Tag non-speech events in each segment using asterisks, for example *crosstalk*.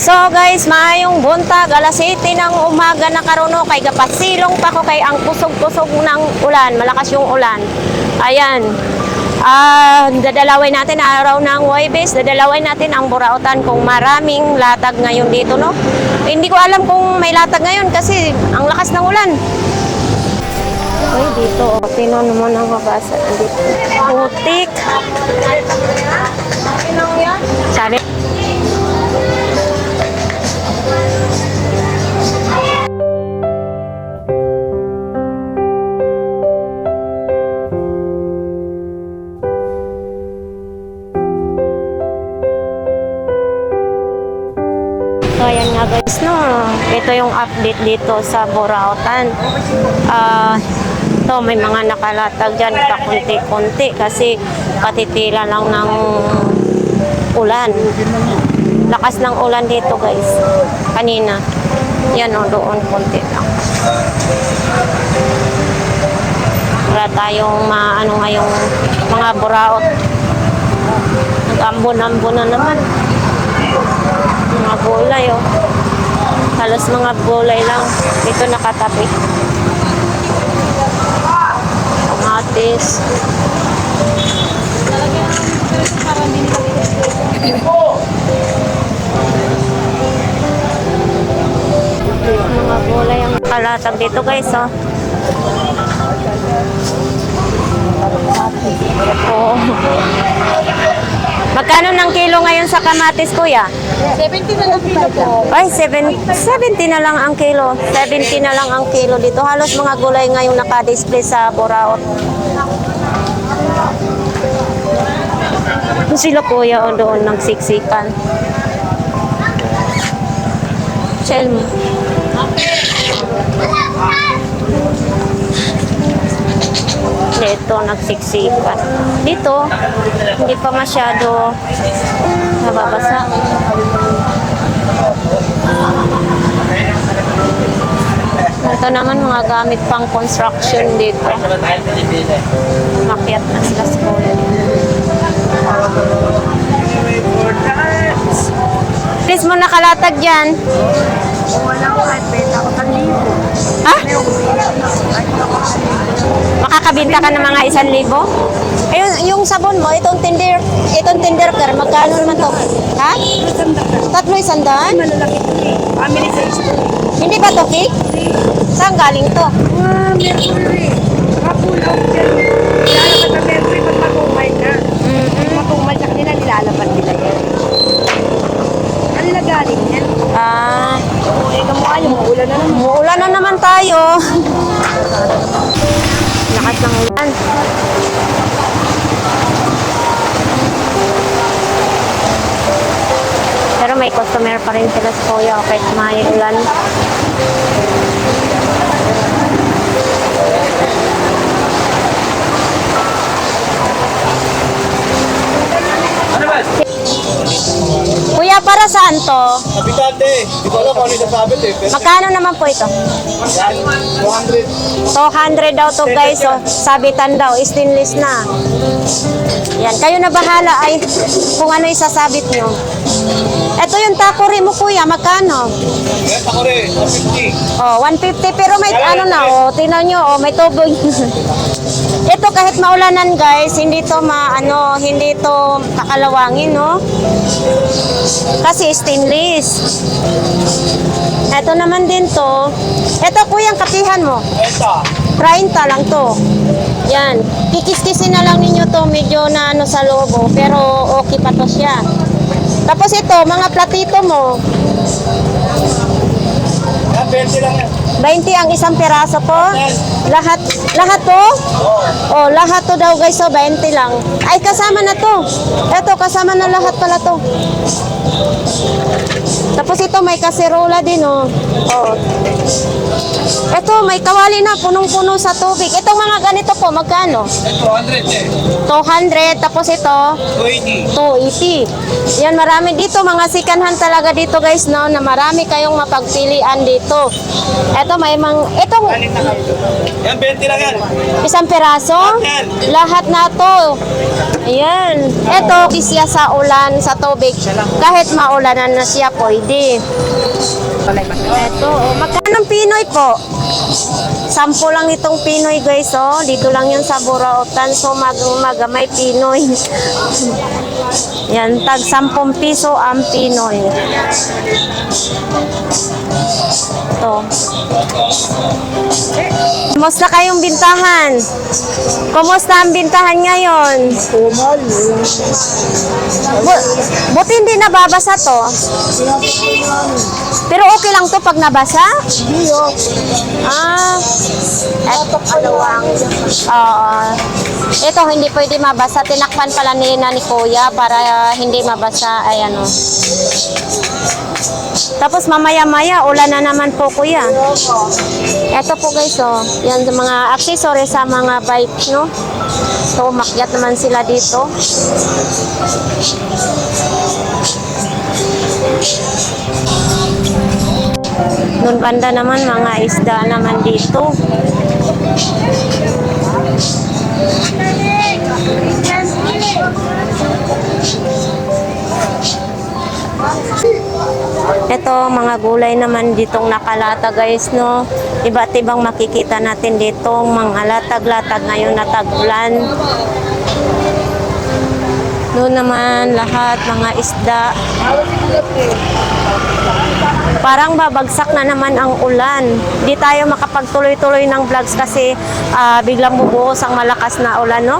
So guys, maayong buntag, alas 7 ng umaga na karuno kay gapasilong pa ko kay ang kusog-kusog ng ulan, malakas yung ulan. Ayan. Ah, dadalawin natin araw ng Huwebes, dadalawin natin ang Burautan kung maraming latag ngayon dito, no? Hindi ko alam kung may latag ngayon kasi ang lakas ng ulan. Ay, dito, oh, tinan naman ang mabasa. Dito. Putik. Sabi, Ito yung update dito sa Borautan. Ah, to may mga nakalatag dyan, pakunti-kunti kasi katitila lang ng ulan. Lakas ng ulan dito guys. Kanina. Yan o, doon konti lang. Wala tayong maano ngayong mga buraot. Nag-ambon-ambon na naman mga gulay oh. Halos mga gulay lang dito nakatabi. Kamatis. Mga gulay ang kalatag dito guys oh. Oh. Magkano ng kilo ngayon sa kamatis kuya? 70 na lang po. Ay, 7, 70 na lang ang kilo. 70 na lang ang kilo dito. Halos mga gulay ngayong naka-display sa Boraot. Sila kuya o doon nagsiksikan. Shell mo. Dito, nagsiksikan. Dito, hindi pa masyado nababasa. Ito naman mga gamit pang construction dito. Makiat na sila sa kuya. Please mo nakalatag. Kung wala ko kahit benta ko ng libo. Ha? Makakabinta ka ng mga isan libo? Ayun, yung sabon mo, itong tinder, itong tinder car, magkano naman to? Ha? Tatlo isandaan? Malalaki ito eh. Family size to. Hindi ba to cake? Saan galing to? Ah, mercury. Pa rin sila sa Kuya kahit may ulan. Kuya, para saan to? Habitante, di ko alam kung ano yung sabit eh. Pero Magkano naman po ito? yan, 200. 200 daw to guys. So, sabitan daw, stainless na. Yan, kayo na bahala ay kung ano isasabit nyo. Ito yung takuri mo kuya, magkano? Ako rin, 150. Oh, 150 pero may ano na oh, tingnan nyo oh, may tubo. *laughs* Ito kahit maulanan guys, hindi to maano, hindi to kakalawangin no. Kasi stainless. Ito naman din to. Ito kuya, ang kapihan mo. Enta, 30 lang to. Yan. Kikis-kisin na lang ninyo to medyo na ano sa loob oh, pero okay pa to siya. Tapos ito, mga platito mo, yan, 20 lang yan. 20 ang isang piraso po. Lahat lahat to? Oh, lahat to daw guys, so 20 lang. Ay kasama na to. Ito kasama na lahat pala to. Tapos ito may kaserola din oh. Oh. Ito, may kawali na, punong-puno sa tubig. Itong mga ganito po, magkano? 200 eh. 200, tapos ito, 280. 280. Yan, marami dito, mga sikanhan talaga dito guys, no, na marami kayong mapagpilian dito. Ito, may mang, itong Yan, 20 lang yan. isang peraso, lahat na to. Ayan. Ito, di siya sa ulan, sa tubig. Kahit maulanan na siya, pwede. Ito, oh, magkano ang Pinoy po? Sampo lang itong Pinoy guys, oh. Dito lang yun sa Burautan. So, mag magamay Pinoy. *laughs* Yan, tag 10 piso ang Pinoy. Ito. Kumusta kayong bintahan? Kumusta ang bintahan ngayon? Bu- buti hindi nababasa to. Pero okay lang to pag nabasa? Ah, eto kalawang. Oo. Ito hindi pwede mabasa. Tinakpan pala ni na ni Kuya para hindi mabasa. Ayan o. Tapos mamaya-maya, ulan na naman po Kuya. Ito po guys oh. Yan yung mga accessories sa mga bike, no? So, umakyat naman sila dito. Doon banda naman, mga isda naman dito. Ito, mga gulay naman ditong nakalata guys, no? Iba't ibang makikita natin dito, mga latag-latag ngayon na tag-ulan. Doon naman lahat, mga isda. Parang babagsak na naman ang ulan. Di tayo makapagtuloy-tuloy ng vlogs kasi ah, biglang bubuhos ang malakas na ulan, no?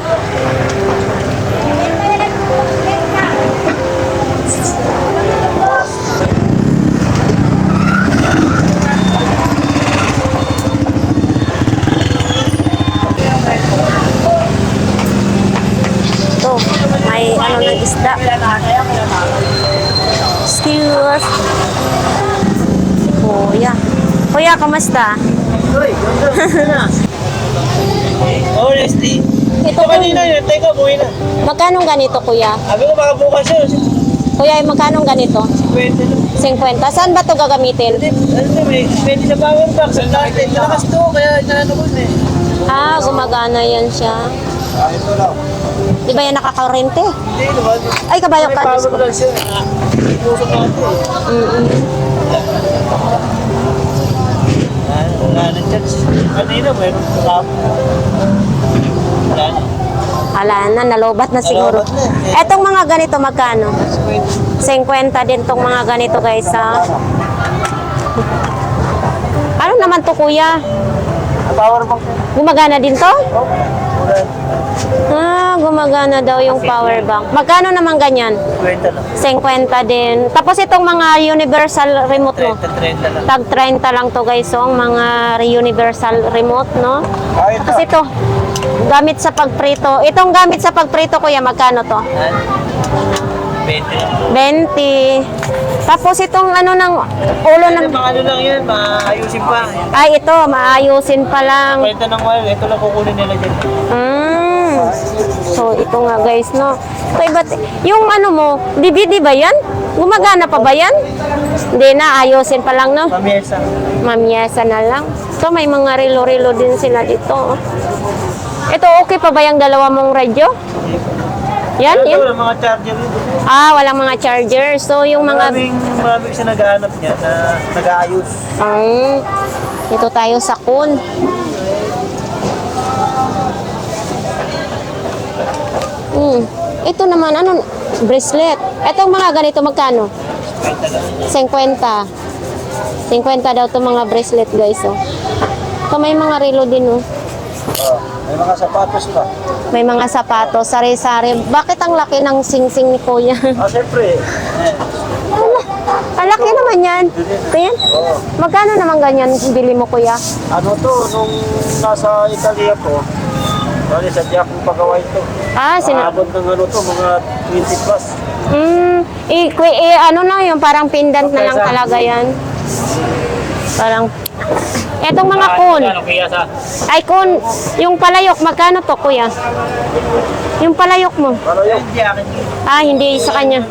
Isda. Excuse. Kuya. Kuya, kamusta? *laughs* Honestly. Ito kanina yun, teka, buhay na. Magkano ganito, kuya? Sabi ko baka bukas yun. Kuya, magkano ganito? 20 lang. 50. Saan ba ito gagamitin? Ano to, may 20 sa power box. Ang dati, lakas to, kaya inaano ko na eh. Ah, gumagana yan siya. Ito lang. Di ba yan nakakarente? Hindi naman. Ay, kabayo May ka. power box yun. Pusok natin eh. Mm-mm. Ah, Wala na dyan. Kanina, pa kapo. Wala na. Ala na, nalobat na siguro. Nalobat na. Etong mga ganito, magkano? 50 din tong mga ganito guys ha. Ano naman to kuya? Power bank. Gumagana din to? Oh, Ah, gumagana daw yung power bank. Magkano naman ganyan? 20 lang. 50 din. Tapos itong mga universal remote mo. 30, 30 lang. Tag 30 lang to guys, oh, ang mga universal remote, no? Ah, ito. Tapos ito, gamit sa pagprito. Itong gamit sa pagprito, kuya, magkano to? Yan. 20 lang. 20. Tapos itong ano ng ulo ng... mga ano lang yan, maayusin pa. Ay, ito, maayusin pa lang. Kwenta ng wire, ito lang kukunin nila dyan. Mm. So, ito nga guys, no? So, iba't, yung ano mo, DVD ba yan? Gumagana pa ba yan? Hindi na, ayusin pa lang, no? Pamiesa. Mamyesa na lang. So, may mga rilo-rilo din sila dito. oh. Ito, okay pa ba yung dalawa mong radyo? Yan, Ito, yan. wala mga charger. Ah, walang mga charger. So, yung mga... Maraming, maraming kasi naghahanap niya na nag-aayos. Ah, dito tayo sa kun. Ito naman, ano, bracelet. Itong mga ganito, magkano? 50. 50 daw itong mga bracelet, guys, oh. So, may mga relo din, oh. Oh, may mga sapatos pa. May mga sapatos, sari-sari. Bakit ang laki ng sing-sing ni Kuya? Ah, siyempre. Ala, ang laki naman yan. Oh. magkano naman ganyan bili mo, Kuya? Ano to, nung nasa Italy ako, Bali, sadya akong pagaway ito. Ah, sina... Aabot ng ano to, mga 20 plus. Mm, i, i- ano lang yung parang pendant na lang Okay, sir. talaga yan. Parang, Etong mga kun. Ano sa... Ay kun, yung palayok, magkano to kuya? Yung palayok mo. Akin. Ah, hindi sa kanya.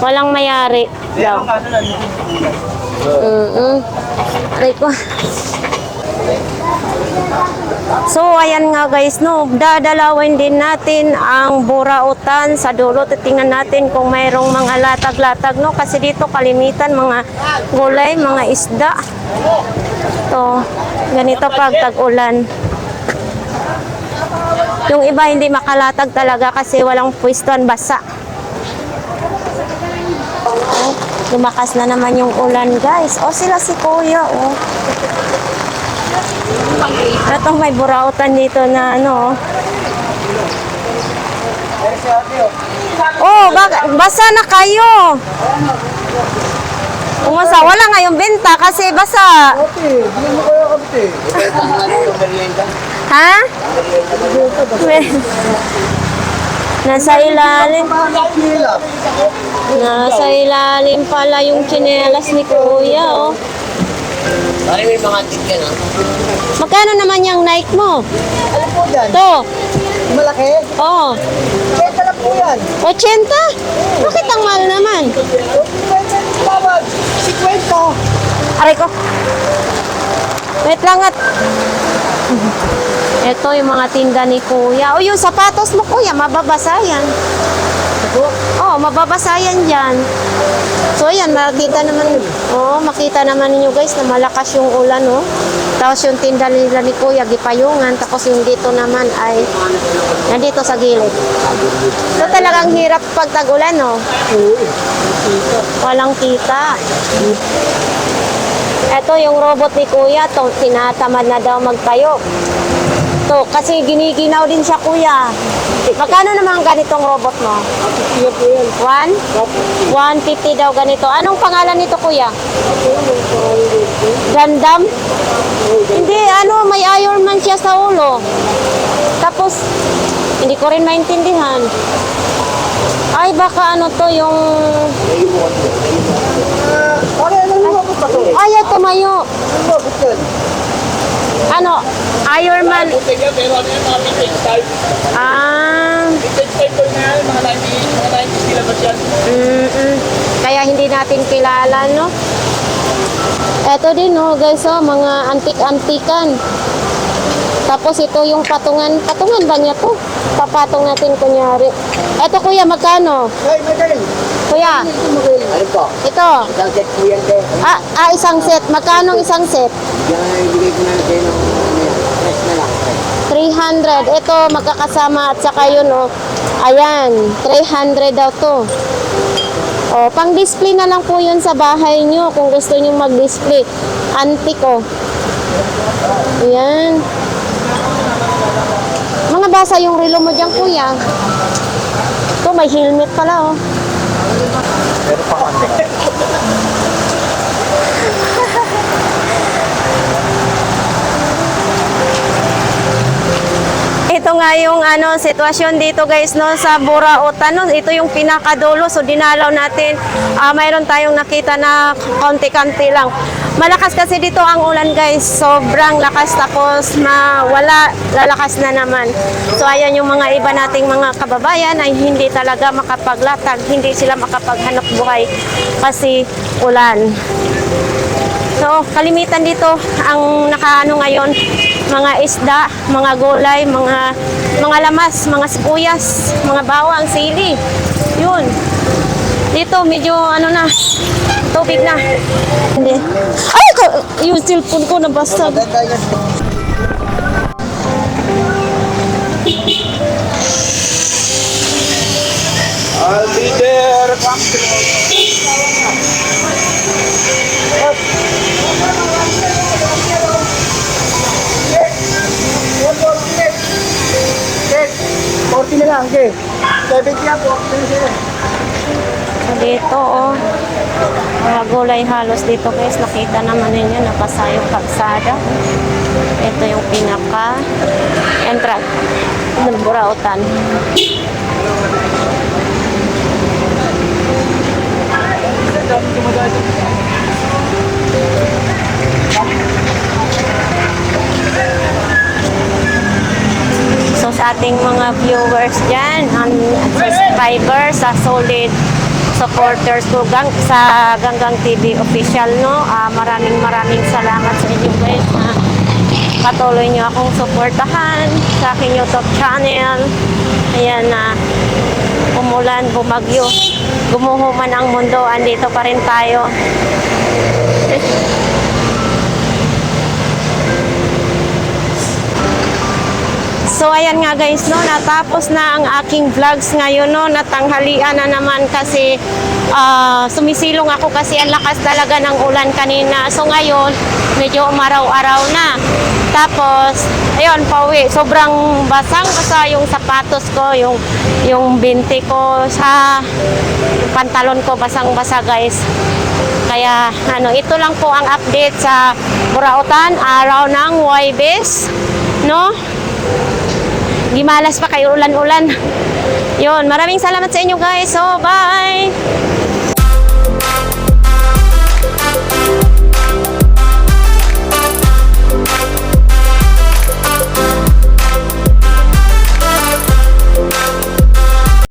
Walang mayari. Kaso na. Mm-mm. Aray ko. So, ayan nga guys, no, dadalawin din natin ang burautan sa dulo. Titingnan natin kung mayroong mga latag-latag, no? Kasi dito kalimitan mga gulay, mga isda. To, ganito pag tag-ulan. Yung iba hindi makalatag talaga kasi walang pwestuan basa. Oh, lumakas na naman yung ulan, guys. O, sila si Kuya, oh. Ito may burautan dito na ano. Oh, bak- basa na kayo. Umasa, wala ngayong benta kasi basa. Ha? Nasa ilalim. Nasa ilalim pala yung tsinelas ni Kuya, oh. Pare may mga tigyan ha. Magkano naman yung Nike mo? Ano po yan? To. Malaki? Oh, Benta na po yan. 80? Bakit ang mahal naman? Tawag, 50. Aray ko. Wait lang at... Ito yung mga tinda ni Kuya. O yung sapatos mo Kuya, mababasa yan. Oh, mababasa yan dyan. So ayan, makita naman, oh, makita naman ninyo guys na malakas yung ulan, oh. Tapos yung tinda nila ni Kuya, gipayungan. Tapos yung dito naman ay nandito sa gilid. So talagang hirap pag tag-ulan, oh. Walang kita. Ito yung robot ni Kuya, to, tinatamad na daw magtayo. To, kasi giniginaw din siya Kuya. Magkano naman ang ganitong robot mo? One? 150 daw ganito. Anong pangalan nito Kuya? Gundam? Hindi, ano, may Iron Man siya sa ulo. Tapos, hindi ko rin maintindihan. Ay, baka ano to yung... To? Ayaw tumayo. Ano? Iron Man. Ah, Vintage type ko na yan. Mga 90s, mga 90s nilabas yan. mm Kaya hindi natin kilala, no? Eto din, no, guys, oh, mga antik-antikan. Tapos ito yung patungan. Patungan ba niya to? Papatong natin kunyari. Eto, kuya, magkano? Ay, magaling. Kuya, Ano po? ito. Isang set po yan, te. Ah, ah, isang set. Magkano ang isang set? Yan, ibigay ko na lang kayo ng ano yan. Rest na lang. 300. Ito, magkakasama at saka yun, oh. Ayan, 300 daw to. Oh, pang display na lang po yun sa bahay nyo kung gusto nyo mag-display. Antique, oh. Ayan. Mga basa yung relo mo dyan, kuya. Ito, may helmet pala, oh. Pero pang Ito nga yung ano sitwasyon dito guys no sa Burautan no. Ito yung pinakadulo so dinalaw natin. Ah, mayroon tayong nakita na konti-kanti lang. Malakas kasi dito ang ulan guys. Sobrang lakas tapos mawala lalakas na naman. So ayan yung mga iba nating mga kababayan ay hindi talaga makapaglatag, hindi sila makapaghanap buhay kasi ulan. So, kalimitan dito ang nakaano ngayon, mga isda, mga gulay, mga mga lamas, mga sibuyas, mga bawang, sili. Yun. Dito medyo ano na, tubig na. Hindi. Ay, ko, yung cellphone ko nabasag. I'll be there. Lang, okay. 70 yan po. Dito, oh. Mga gulay halos dito guys. Nakita naman ninyo, napasa yung kalsada. Ito yung pinaka entrance ng Burautan. Ating mga viewers dyan, and subscribers, sa solid supporters ko gang, sa Ganggang TV official, no? Ah, maraming maraming salamat sa inyo guys na patuloy nyo akong suportahan sa aking YouTube channel. Ayan na, umulan, bumagyo, gumuhuman ang mundo, andito pa rin tayo. So ayan nga guys no, natapos na ang aking vlogs ngayon no, natanghalian na naman kasi ah, sumisilong ako kasi ang lakas talaga ng ulan kanina. So ngayon, medyo umaraw-araw na. Tapos, ayun, pauwi. Sobrang basang basa yung sapatos ko, yung yung binti ko sa pantalon ko basang-basa guys. Kaya ano, ito lang po ang update sa Burautan, araw ng Huwebes, no? Gimalas pa kayo ulan-ulan. Yun, maraming salamat sa inyo guys. So, bye!